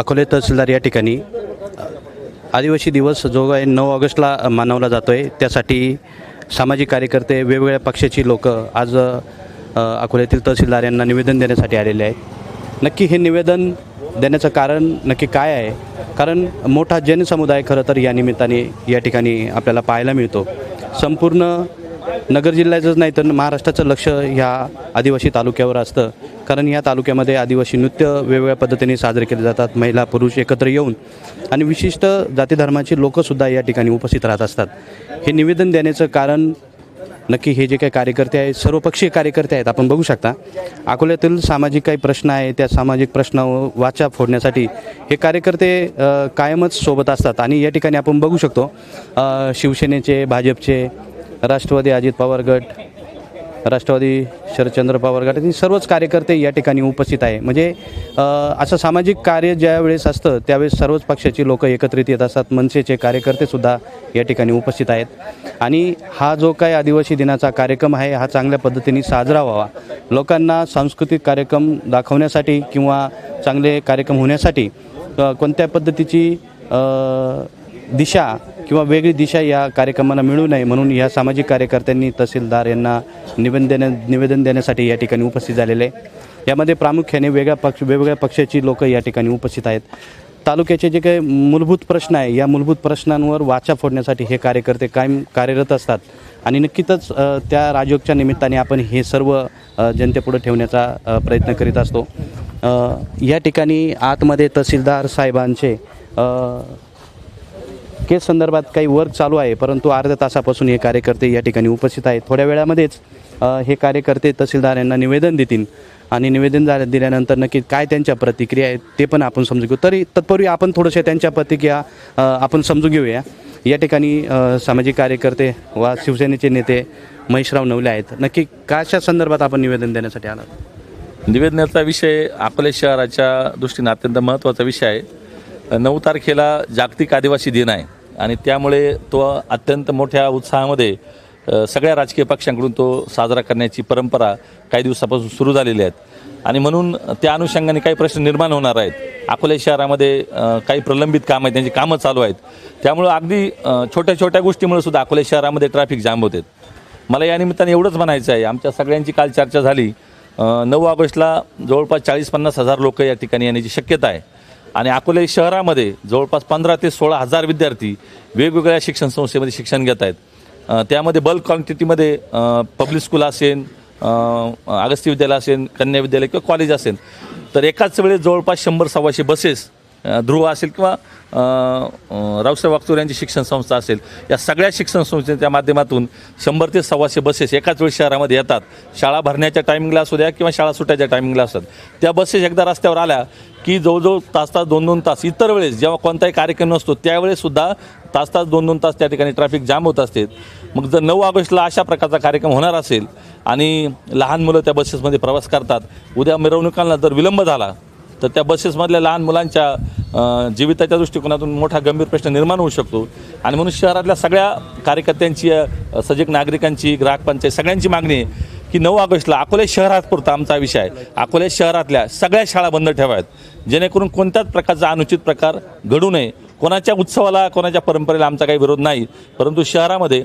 अकोले तहसीलदार या ठिकाणी आदिवासी दिवस जो आहे नऊ ऑगस्टला मानवला जातो आहे त्यासाठी सामाजिक कार्यकर्ते वेगवेगळ्या पक्षाची लोक आज अकोल्यातील तहसीलदार यांना निवेदन देण्यासाठी आलेले आहेत. नक्की हे निवेदन देण्याचं कारण नक्की काय आहे? कारण मोठा जनसमुदाय खरं तर या निमित्ताने या ठिकाणी आपल्याला पाहायला मिळतो. संपूर्ण नगर जिल्ह्याचंच नाही तर महाराष्ट्राचं लक्ष ह्या आदिवासी तालुक्यावर असतं. कारण या तालुक्यामध्ये आदिवासी नृत्य वेगवेगळ्या पद्धतीने साजरे केले जातात. महिला पुरुष एकत्र येऊन आणि विशिष्ट जाती धर्माची लोकंसुद्धा या ठिकाणी उपस्थित राहत असतात. हे निवेदन देण्याचं कारण नक्की हे जे काही कार्यकर्ते आहेत सर्वपक्षीय कार्यकर्ते आहेत आपण बघू शकता. अकोल्यातील सामाजिक काही प्रश्न आहे त्या सामाजिक प्रश्नावर वाचा फोडण्यासाठी हे कार्यकर्ते कायमच सोबत असतात. आणि या ठिकाणी आपण बघू शकतो शिवसेनेचे भाजपचे राष्ट्रवादी अजित पवार गट राष्ट्रवादी शरदचंद्र पवार गट आणि सर्वच कार्यकर्ते या ठिकाणी उपस्थित आहे. म्हणजे असं सामाजिक कार्य ज्या वेळेस असतं त्यावेळेस सर्वच पक्षाची लोक एकत्रित येत असतात. मनसेचे कार्यकर्तेसुद्धा या ठिकाणी उपस्थित आहेत. आणि हा जो काही आदिवासी दिनाचा कार्यक्रम आहे हा चांगल्या पद्धतीने साजरा व्हावा. लोकांना सांस्कृतिक कार्यक्रम दाखवण्यासाठी किंवा चांगले कार्यक्रम होण्यासाठी कोणत्या पद्धतीची दिशा किंवा वेगळी दिशा या कार्यक्रमाला मिळू नये म्हणून या सामाजिक कार्यकर्त्यांनी तहसीलदार यांना निवेदन देण्या निवेदन देण्यासाठी या ठिकाणी उपस्थित झालेले आहे. यामध्ये प्रामुख्याने वेगळ्या पक्ष वेगवेगळ्या पक्षाची लोक या ठिकाणी उपस्थित आहेत. तालुक्याचे जे काही मूलभूत प्रश्न आहे या मूलभूत प्रश्नांवर वाचा फोडण्यासाठी हे कार्यकर्ते कायम कार्यरत असतात. आणि नक्कीच त्या राजयोगच्या निमित्ताने आपण हे सर्व जनतेपुढे ठेवण्याचा प्रयत्न करीत असतो. या ठिकाणी आतमध्ये तहसीलदार साहेबांचे केस संदर्भात काही वर्क चालू आहे परंतु अर्ध्या तासापासून हे कार्यकर्ते या ठिकाणी उपस्थित आहेत. थोड्या वेळामध्येच हे कार्यकर्ते तहसीलदार यांना निवेदन देतील आणि निवेदन झाल्या दिल्यानंतर नक्की काय त्यांच्या प्रतिक्रिया आहेत ते पण आपण समजू घेऊ. तरी तत्पूर्वी आपण थोडंशा त्यांच्या प्रतिक्रिया आपण समजून घेऊया. या ठिकाणी सामाजिक कार्यकर्ते वा शिवसेनेचे नेते महेशराव नवले आहेत. नक्की कशा संदर्भात आपण निवेदन देण्यासाठी आलात निवेदनाचा विषय अकोले शहराच्या दृष्टीने अत्यंत महत्त्वाचा विषय आहे. नऊ तारखेला जागतिक आदिवासी दिन आहे. आणि त्यामुळे तो अत्यंत मोठ्या उत्साहामध्ये सगळ्या राजकीय पक्षांकडून तो साजरा करण्याची परंपरा काही दिवसापासून सुरू झालेली आहेत आणि म्हणून त्या अनुषंगाने काही प्रश्न निर्माण होणार आहेत. अकोले शहरामध्ये काही प्रलंबित कामं आहेत त्यांची कामं चालू आहेत. त्यामुळं अगदी छोट्या छोट्या गोष्टीमुळे सुद्धा अकोले शहरामध्ये ट्रॅफिक जाम होते. मला या निमित्ताने एवढंच म्हणायचं आहे आमच्या सगळ्यांची काल चर्चा झाली. नऊ ऑगस्टला जवळपास चाळीस पन्नास हजार लोक या ठिकाणी येण्याची शक्यता आहे. आणि अकोले शहरामध्ये जवळपास पंधरा ते सोळा हजार विद्यार्थी वेगवेगळ्या शिक्षण संस्थेमध्ये शिक्षण घेत आहेत. त्यामध्ये बल्क क्वांटिटीमध्ये पब्लिक स्कूल असेल अगस्ती विद्यालय असेल कन्या विद्यालय किंवा कॉलेज असेल. तर एकाच वेळेस जवळपास शंभर सव्वाशे बसेस ध्रुव असेल किंवा रावसाहेब वागचूर यांची शिक्षण संस्था असेल. या सगळ्या शिक्षण संस्थेच्या माध्यमातून शंभर ते सव्वाशे बसेस एकाच वेळी शहरामध्ये येतात. शाळा भरण्याच्या टायमिंगला असू द्या किंवा शाळा सुटायच्या टायमिंगला असतात. त्या बसेस एकदा रस्त्यावर आल्या की जवळजवळ तास तास दोन दोन तास इतर वेळेस जेव्हा कोणताही कार्यक्रम नसतो त्यावेळेससुद्धा तास तास दोन दोन तास त्या ठिकाणी ट्रॅफिक जाम होत असते. मग जर नऊ ऑगस्टला अशा प्रकारचा कार्यक्रम होणार असेल आणि लहान मुलं त्या बसेसमध्ये प्रवास करतात उद्या मिरवणुकांना जर विलंब झाला तर त्या बसेसमधल्या लहान मुलांच्या जीविताच्या दृष्टिकोनातून मोठा गंभीर प्रश्न निर्माण होऊ शकतो. आणि म्हणून शहरातल्या सगळ्या कार्यकर्त्यांची सजग नागरिकांची ग्राहक पंचायत सगळ्यांची मागणी आहे की नऊ ऑगस्टला अकोले शहरात पुरता आमचा विषय आहे. अकोले शहरातल्या सगळ्या शाळा बंद ठेवाव्यात. जेणेकरून कोणत्याच प्रकारचा अनुचित प्रकार घडू नये. कोणाच्या उत्सवाला कोणाच्या परंपरेला आमचा काही विरोध नाही. परंतु शहरामध्ये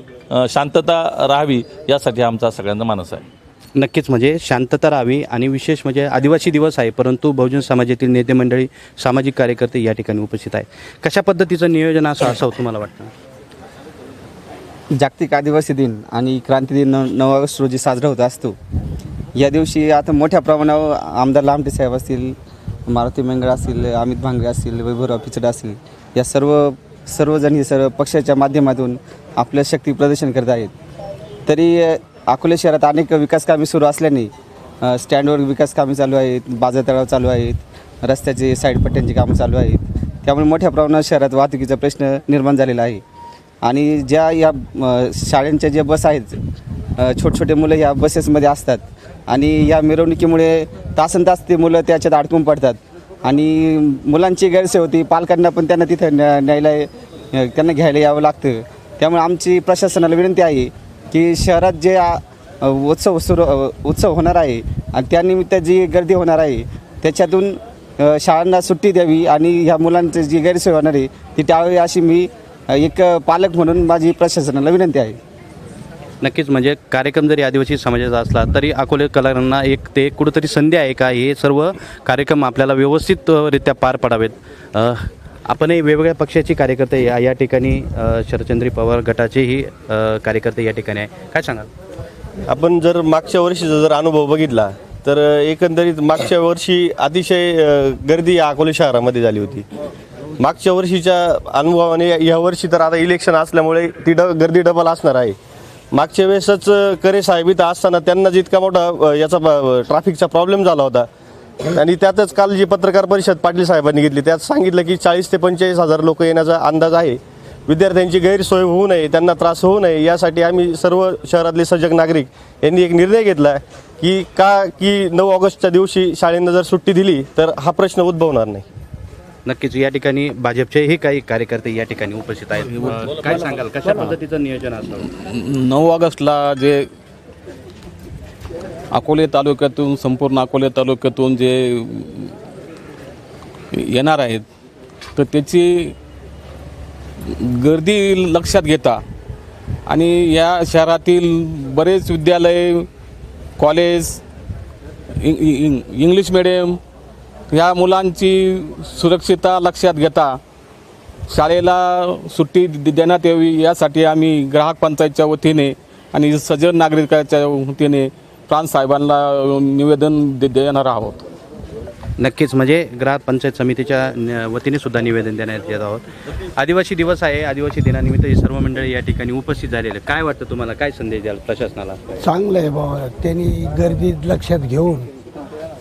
शांतता राहावी यासाठी आमचा सगळ्यांचा मानस आहे. नक्कीच म्हणजे शांतता राहावी आणि विशेष म्हणजे आदिवासी दिवस आहे परंतु बहुजन समाजातील नेते मंडळी सामाजिक कार्यकर्ते या ठिकाणी उपस्थित आहे कशा पद्धतीचं नियोजन असं असावं तुम्हाला वाटतं? जागतिक आदिवासी दिन आणि क्रांती दिन नऊ नऊ ऑगस्ट रोजी साजरा होत असतो. या दिवशी आता मोठ्या प्रमाणावर आमदार लामटे साहेब असतील मारुती मेंगळ असतील अमित भांगरे असतील वैभवराव पिचड असतील या सर्व सर्वजण हे सर्व पक्षाच्या माध्यमातून आपलं शक्ती प्रदर्शन करत आहेत. तरी अकोले शहरात अनेक विकास कामे सुरू असल्याने स्टँडवर विकास कामे चालू आहेत बाजारतळाव चालू आहेत रस्त्याचे साईड पट्ट्यांची कामं चालू आहेत. त्यामुळे मोठ्या प्रमाणात शहरात वाहतुकीचा प्रश्न निर्माण झालेला आहे. आणि ज्या या शाळांच्या ज्या बस आहेत छोटे छोटे मुलं या बसेसमध्ये असतात आणि या मिरवणुकीमुळे तासन तास ते मुलं त्याच्यात अडकून पडतात. आणि मुलांची गैरसोय होती पालकांना पण त्यांना तिथं न्या- न्यायला त्यांना घ्यायला यावं लागतं. त्यामुळे आमची प्रशासनाला विनंती आहे की शहरात जे उत्सव सुरू उत्सव होणार आहे आणि त्यानिमित्त जी गर्दी होणार आहे त्याच्यातून शाळांना सुट्टी द्यावी आणि ह्या मुलांची जी गैरसोय होणार आहे ती टाळावी अशी मी एक पालक म्हणून माझी प्रशासनाला विनंती आहे. नक्कीच म्हणजे कार्यक्रम जरी आदिवासी समाजाचा असला तरी अकोले कलाकारांना एक ते कुठंतरी संधी आहे का? हे सर्व कार्यक्रम आपल्याला व्यवस्थितरित्या पार पडावेत. आपणही वेगवेगळ्या पक्षाचे कार्यकर्ते या या ठिकाणी अ, शरदचंद्री पवार गटाचेही कार्यकर्ते या ठिकाणी आहे काय सांगाल? आपण जर मागच्या वर्षीचा जर अनुभव बघितला तर एकंदरीत मागच्या वर्षी अतिशय गर्दी या अकोले शहरामध्ये झाली होती. मागच्या वर्षीच्या अनुभवाने या वर्षी तर आता इलेक्शन असल्यामुळे ती ड गर्दी डबल असणार आहे. मागच्या वेळेसच करे साहेब इथं असताना त्यांना जितका मोठा याचा ट्रॅफिकचा प्रॉब्लेम झाला होता. आणि त्यातच काल जी पत्रकार परिषद पाटील साहेबांनी घेतली त्यात सांगितलं की चाळीस ते पंचेचाळीस हजार लोक येण्याचा अंदाज आहे. विद्यार्थ्यांची गैरसोय होऊ नये त्यांना त्रास होऊ नये यासाठी आम्ही सर्व शहरातले सजग नागरिक यांनी एक निर्णय घेतला की का की नऊ ऑगस्टच्या दिवशी शाळेंना जर सुट्टी दिली तर हा प्रश्न उद्भवणार नाही. नक्कीच. या ठिकाणी भाजपचेही काही कार्यकर्ते या ठिकाणी उपस्थित आहेत. काय सांगाल? कशा पद्धतीचं नियोजन असावं नऊ ऑगस्टला जे अकोले तालुक्यातून संपूर्ण अकोले तालुक्यातून जे येणार आहेत तर त्याची गर्दी लक्षात घेता आणि या शहरातील बरेच विद्यालय कॉलेज इंग्लिश मिडियम ह्या मुलांची सुरक्षितता लक्षात घेता शाळेला सुट्टी देण्यात यावी यासाठी आम्ही ग्राहक पंचायतच्या वतीने आणि सजग नागरिकाच्या वतीने प्रांत साहेबांना निवेदन दे देणार आहोत. नक्कीच म्हणजे ग्राहक पंचायत समितीच्या न- वतीने सुद्धा निवेदन देण्यात येत आहोत. आदिवासी दिवस आहे आदिवासी दिनानिमित्त ही सर्व मंडळी या ठिकाणी उपस्थित झालेले काय वाटतं तुम्हाला? काय संदेश द्याल प्रशासनाला? चांगलं आहे बाबा त्यांनी गर्दी लक्षात घेऊन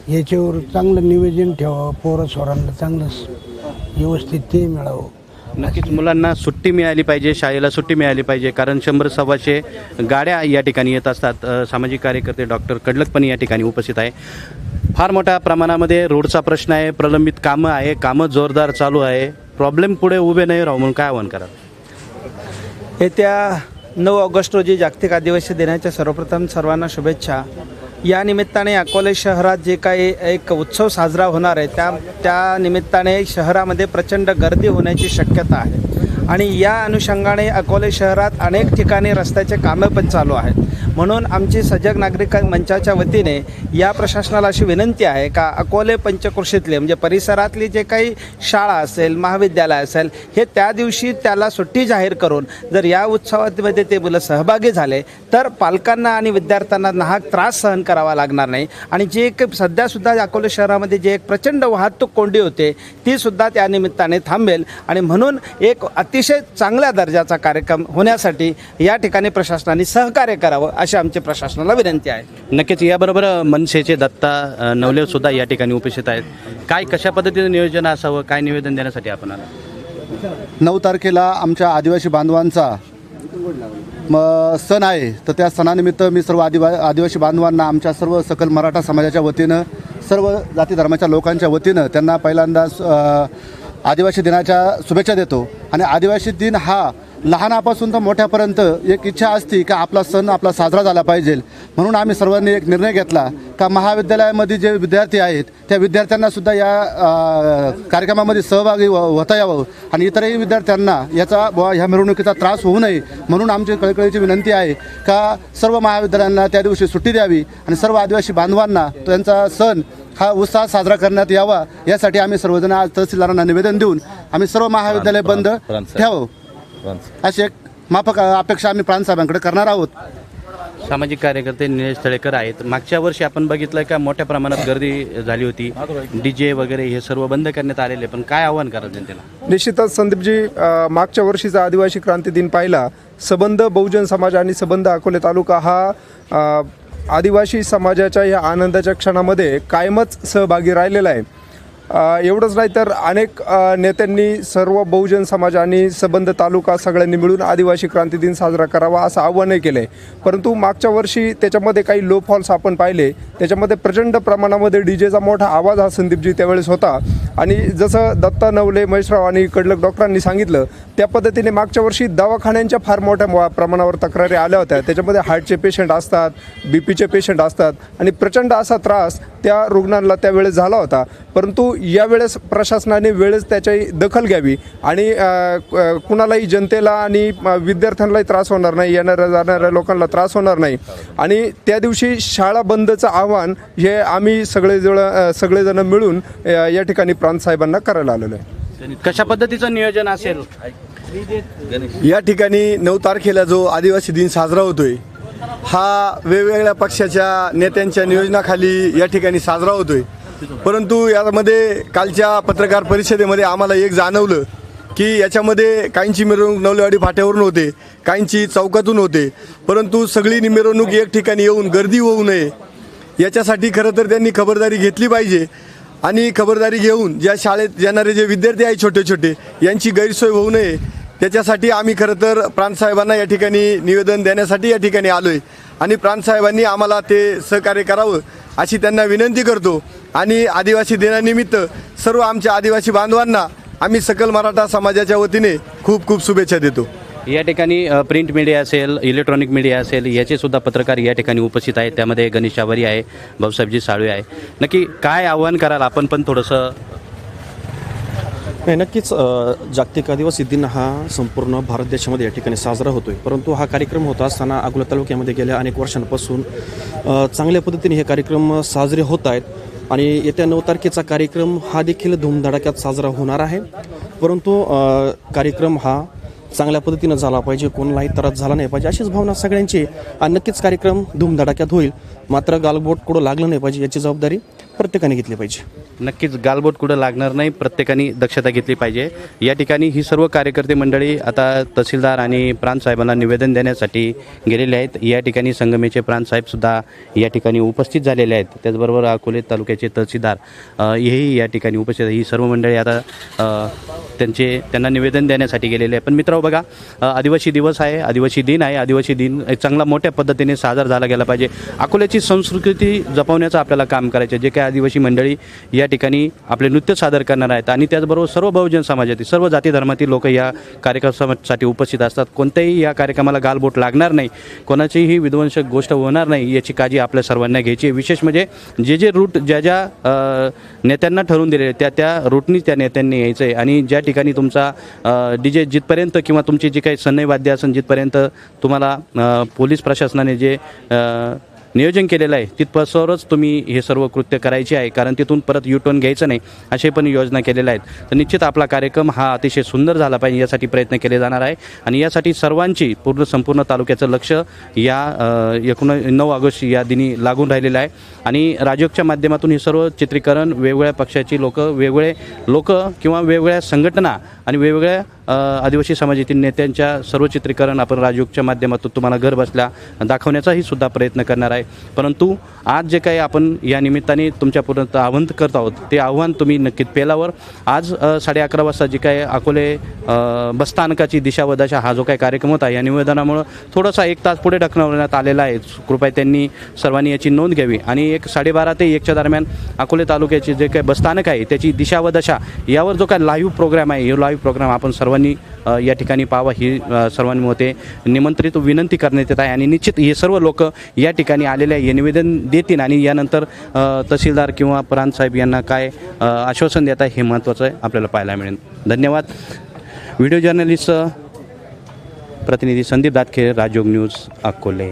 याच्यावर चांगलं नियोजन ठेवावं पोरं सोरांना चांगलं व्यवस्थित ते मिळावं. नक्कीच मुलांना सुट्टी मिळाली पाहिजे शाळेला सुट्टी मिळाली पाहिजे कारण शंभर सव्वाशे गाड्या या ठिकाणी येत असतात. सामाजिक कार्यकर्ते डॉक्टर कडलक पण या ठिकाणी उपस्थित आहे. फार मोठ्या प्रमाणामध्ये रोडचा प्रश्न आहे प्रलंबित कामं आहे कामं जोरदार चालू आहे. प्रॉब्लेम पुढे उभे नाही राहू म्हणून काय आव्हान कराल? येत्या नऊ ऑगस्ट रोजी जागतिक आदिवासी दिनाच्या सर्वप्रथम सर्वांना शुभेच्छा. या निमित्ताने अकोले शहरात जे काही एक उत्सव साजरा होणार आहे त्या त्या निमित्ताने शहरामध्ये प्रचंड गर्दी होण्याची शक्यता आहे. आणि या अनुषंगाने अकोले शहरात अनेक ठिकाणी रस्त्याचे कामं पण चालू आहेत. म्हणून आमची सजग नागरिक मंचाच्या वतीने या प्रशासनाला अशी विनंती आहे का अकोले पंचकृषीतले म्हणजे परिसरातली जे काही शाळा असेल महाविद्यालय असेल हे त्या दिवशी त्याला सुट्टी जाहीर करून जर या उत्सवामध्ये ते मुलं सहभागी झाले तर पालकांना आणि विद्यार्थ्यांना नाहक त्रास सहन करावा लागणार नाही. आणि जे एक सध्यासुद्धा अकोले शहरामध्ये जे एक प्रचंड वाहतूक कोंडी होते ती सुद्धा त्या निमित्ताने थांबेल. आणि म्हणून एक अतिशय चांगल्या दर्जाचा कार्यक्रम होण्यासाठी या ठिकाणी प्रशासनाने सहकार्य करावं अशी आमची प्रशासनाला विनंती आहे. नक्कीच याबरोबर मनसेचे दत्ता अ, नवले सुद्धा या ठिकाणी उपस्थित आहेत. काय कशा पद्धतीचं नियोजन असावं काय निवेदन देण्यासाठी आपण आला? नऊ तारखेला आमच्या आदिवासी बांधवांचा म सण आहे. तर त्या सणानिमित्त मी सर्व आदिवा आदिवासी बांधवांना आमच्या सर्व सकल मराठा समाजाच्या वतीनं सर्व जाती धर्माच्या लोकांच्या वतीनं त्यांना पहिल्यांदा आदिवासी दिनाच्या शुभेच्छा देतो. आणि आदिवासी दिन हा लहानापासून तर मोठ्यापर्यंत एक इच्छा असते की आपला सण आपला साजरा झाला पाहिजे म्हणून आम्ही सर्वांनी एक निर्णय घेतला का महाविद्यालयामध्ये जे विद्यार्थी आहेत त्या विद्यार्थ्यांना सुद्धा या कार्यक्रमामध्ये सहभागी व- होता यावं आणि इतरही विद्यार्थ्यांना याचा बुवा ह्या मिरवणुकीचा त्रास होऊ नये म्हणून आमची कळकळीची विनंती आहे का सर्व महाविद्यालयांना त्या दिवशी सुट्टी द्यावी आणि सर्व आदिवासी बांधवांना त्यांचा सण हा उत्साह साजरा करण्यात यावा यासाठी आम्ही सर्वजण आज तहसीलदारांना निवेदन देऊन आम्ही सर्व महाविद्यालय बंद. ठेवावं अशी एक माफक अपेक्षा आम्ही प्रांतसाहेबांकडे करणार आहोत. सामाजिक कार्यकर्ते निलेश तळेकर आहेत. मागच्या वर्षी आपण बघितलं का मोठ्या प्रमाणात गर्दी झाली होती. डी जे वगैरे हे सर्व बंद करण्यात आलेले पण काय आव्हान करा जनतेला? निश्चितच संदीपजी मागच्या वर्षीचा आदिवासी क्रांती दिन पाहिला. सबंध बहुजन समाज आणि सबंध अकोले तालुका हा आदिवासी समाजाच्या या आनंदाच्या क्षणामध्ये कायमच सहभागी राहिलेला आहे. एवढंच नाही तर अनेक नेत्यांनी सर्व बहुजन समाज आणि सबंध तालुका सगळ्यांनी मिळून आदिवासी क्रांती दिन साजरा करावा असं आव्हानही केलं आहे परंतु मागच्या वर्षी त्याच्यामध्ये काही लो फॉल्स आपण पाहिले. त्याच्यामध्ये प्रचंड प्रमाणामध्ये डी जेचा मोठा आवाज हा संदीपजी त्यावेळेस होता. आणि जसं दत्ता नवले महेशराव आणि कडलक डॉक्टरांनी सांगितलं त्या पद्धतीने मागच्या वर्षी दवाखान्यांच्या फार मोठ्या मो- प्रमाणावर तक्रारी आल्या होत्या. त्याच्यामध्ये हार्टचे पेशंट असतात बी पीचे पेशंट असतात आणि प्रचंड असा त्रास त्या रुग्णांना त्यावेळेस झाला होता. परंतु यावेळेस प्रशासनाने वेळेस त्याची दखल घ्यावी आणि कुणालाही जनतेला आणि विद्यार्थ्यांनाही त्रास होणार नाही येणाऱ्या जाणाऱ्या लोकांना त्रास होणार नाही. आणि त्या दिवशी शाळा बंदचं आव्हान हे आम्ही सगळेजण सगळेजणं सगळेजण मिळून या ठिकाणी प्रांतसाहेबांना करायला आलेलो आहे. कशा पद्धतीचं नियोजन असेल? या ठिकाणी नऊ तारखेला जो आदिवासी दिन साजरा होतोय हा वेगवेगळ्या पक्षाच्या नेत्यांच्या नियोजनाखाली या ठिकाणी साजरा होतोय. परंतु यामध्ये कालच्या पत्रकार परिषदेमध्ये आम्हाला एक जाणवलं की याच्यामध्ये काहींची मिरवणूक नवलेवाडी फाट्यावरून होते काहींची चौकातून होते. परंतु सगळी मिरवणूक एक ठिकाणी येऊन गर्दी होऊ नये याच्यासाठी खरं तर त्यांनी खबरदारी घेतली पाहिजे. आणि खबरदारी घेऊन ज्या शाळेत येणारे जे विद्यार्थी आहेत छोटे छोटे यांची गैरसोय होऊ नये. त्याच्यासाठी आम्ही खरं तर प्रांतसाहेबांना या ठिकाणी निवेदन देण्यासाठी या ठिकाणी आलो आहे आणि प्रांतसाहेबांनी आम्हाला ते सहकार्य करावं अशी त्यांना विनंती करतो. आणि आदिवासी दिनानिमित्त सर्व आमच्या आदिवासी बांधवांना आम्ही सकल मराठा समाजाच्या वतीने खूप खूप शुभेच्छा देतो. या ठिकाणी प्रिंट मीडिया असेल इलेक्ट्रॉनिक मीडिया असेल याचे सुद्धा पत्रकार या ठिकाणी उपस्थित आहेत. त्यामध्ये गणेश आवारी आहे भाऊसाहेबजी साळवे आहे. नक्की काय आव्हान कराल? आपण पण थोडंसं नाही नक्कीच जागतिक आदिवासी दिन हा संपूर्ण भारत देशामध्ये या ठिकाणी साजरा होतो आहे परंतु हा कार्यक्रम होत असताना अकोला तालुक्यामध्ये गेल्या अनेक वर्षांपासून चांगल्या पद्धतीने हे कार्यक्रम साजरे होत आहेत. आणि येत्या नऊ तारखेचा कार्यक्रम हा देखील धूमधडाक्यात साजरा होणार आहे. परंतु कार्यक्रम हा चांगल्या पद्धतीनं झाला पाहिजे कोणालाही त्रास झाला नाही पाहिजे अशीच भावना सगळ्यांची आणि नक्कीच कार्यक्रम धूमधडाक्यात होईल. मात्र गालबोट कुठं लागलं नाही पाहिजे याची जबाबदारी प्रत्येकाने घेतली पाहिजे. नक्कीच गालबोट कुठं लागणार नाही प्रत्येकाने दक्षता घेतली पाहिजे. या ठिकाणी ही सर्व कार्यकर्ते मंडळी आता तहसीलदार आणि प्रांतसाहेबांना निवेदन देण्यासाठी गेलेले आहेत. या ठिकाणी संगमेचे प्रांतसाहेबसुद्धा या ठिकाणी उपस्थित झालेले आहेत. त्याचबरोबर अकोले तालुक्याचे तहसीलदार अ, हेही या ठिकाणी उपस्थित आहेत. ही सर्व मंडळी आता अ, त्यांचे त्यांना निवेदन देण्यासाठी गेलेले आहे पण मित्र बघा अ, आदिवासी दिवस आहे आदिवासी दिन आहे. आदिवासी दिन एक चांगला मोठ्या पद्धतीने साजरा झाला गेला पाहिजे. अकोल्याची संस्कृती जपवण्याचं आपल्याला काम करायचं आहे. जे काय आदिवासी मंडळी या ठिकाणी आपले नृत्य सादर करणार आहेत. आणि त्याचबरोबर सर्व बहुजन समाजातील सर्व जाती धर्मातील लोक या कार्यक्रमासाठी उपस्थित असतात. कोणत्याही या कार्यक्रमाला गालबोट लागणार नाही. कोणाचीही विध्वंसक गोष्ट होणार नाही याची काळजी आपल्या सर्वांना घ्यायची आहे. विशेष म्हणजे जे जे रूट ज्या ज्या नेत्यांना ठरवून दिलेले त्या त्या रूटनी त्या नेत्यांनी यायचं आहे आणि ज्या ठिकाणी तुमचा डी जे जिथपर्यंत किंवा तुमची जी काही सन्नयवाद्य असेल जिथपर्यंत तुम्हाला पोलीस प्रशासनाने जे नियोजन केलेलं आहे. तिथपासवरच तुम्ही हे सर्व कृत्य करायचे आहे. कारण तिथून परत युटर्न घ्यायचं नाही असे पण योजना केलेल्या आहेत. तर निश्चित आपला कार्यक्रम हा अतिशय सुंदर झाला पाहिजे यासाठी प्रयत्न केले जाणार आहे. आणि यासाठी सर्वांची पूर्ण संपूर्ण तालुक्याचं लक्ष या एकूण नऊ ऑगस्ट या दिनी लागून राहिलेलं आहे. आणि राजयोगच्या माध्यमातून हे सर्व चित्रीकरण वेगवेगळ्या पक्षाची लोक वेगवेगळे लोक किंवा वेगवेगळ्या संघटना आणि वेगवेगळ्या आदिवासी समाजातील नेत्यांच्या सर्व चित्रीकरण आपण राजयोगच्या माध्यमातून तुम्हाला घर बसल्या दाखवण्याचाही सुद्धा प्रयत्न करणार आहे. परंतु आज जे काही आपण या निमित्ताने तुमच्यापर्यंत आव्हान करत आहोत ते आव्हान तुम्ही नक्कीच पेलावर. आज साडे अकरा वाजता जे काही अकोले बसस्थानकाची दिशा व दशा हा जो काही कार्यक्रम होता या निवेदनामुळं थोडासा एक तास पुढे ढकलवण्यात आलेला आहे. कृपया त्यांनी सर्वांनी याची नोंद घ्यावी. आणि एक साडेबारा ते एकच्या दरम्यान अकोले तालुक्याचे जे काही बसस्थानक आहे त्याची दिशा व दशा यावर जो काही लाईव्ह प्रोग्राम आहे हे लाईव्ह प्रोग्राम आपण सर्व सर्वांनी या ठिकाणी पाहावा ही सर्वांनी मते निमंत्रित विनंती करण्यात येत आहे आणि निश्चित हे सर्व लोक या ठिकाणी आलेले आहे हे निवेदन देतील आणि यानंतर तहसीलदार किंवा प्रांतसाहेब यांना काय आश्वासन देत आहे हे महत्त्वाचं आहे आपल्याला पाहायला मिळेल. धन्यवाद. व्हिडिओ जर्नलिस्ट प्रतिनिधी संदीप दातखे राजयोग न्यूज अकोले.